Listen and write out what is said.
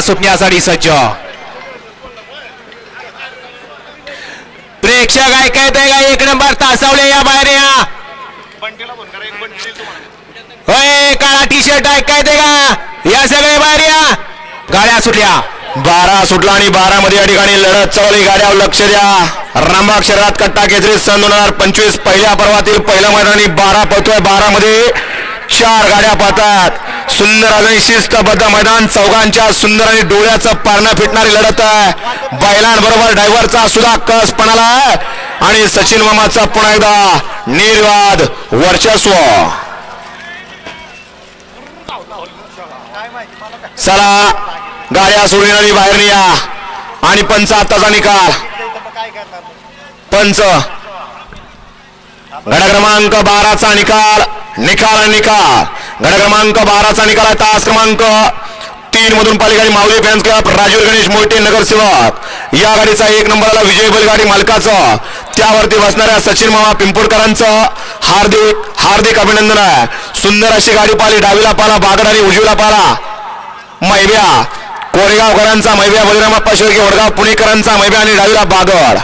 सुटण्यासाठी सज्ज प्रेक्षक ऐकायत आहे का एक नंबर तासवले या बाहेर या होय काळा टी शर्ट ऐकायत आहे का या सगळे बाहेर या गाड्या सुटल्या बारा सुटला आणि बारा मध्ये या ठिकाणी लढत चवली गाड्यावर लक्ष द्या रामबाग शहरात कट्टा केसरी सन दोन हजार पंचवीस पहिल्या पर्वातील पहिल्या मैदानी बारा पळतोय बारा मध्ये चार गाड्या पाहतात सुंदर आणि शिस्तबद्ध मैदान चौघांच्या सुंदर आणि डोळ्याचं पारणं फिटणारी लढत आहे. बैलांबरोबर ड्रायव्हरचा सुद्धा कस पणाला आणि सचिन मामाचा पुन्हा एकदा निर्वाद वर्चस्व. चला गाड्या सोडून आणि बाहेर निया आणि पंच आताचा निकाल. पंच. गड क्रमांक बाराचा निकाल. निकाल आणि निकाल. गड क्रमांक बाराचा निकाल आहे तास क्रमांक तीन मधून पालिका माऊली फॅन्स क्लब राजीव गणेश मोठे नगरसेवक. या गाडीचा एक नंबरला विजय बैलगाडी मालकाचं. त्यावरती बसणाऱ्या सचिन मामा पिंपोडकरांचं हार्दिक हार्दिक अभिनंदन आहे. सुंदर अशी गाडी पाली डावीला पाला बागड आणि उजवीला पाला. मैब्या कोरेगावकरांचा मैब्या बलिरामाप्पा शेळके वडगाव पुणेकरांचा मैब्या आणि डावीला बागड.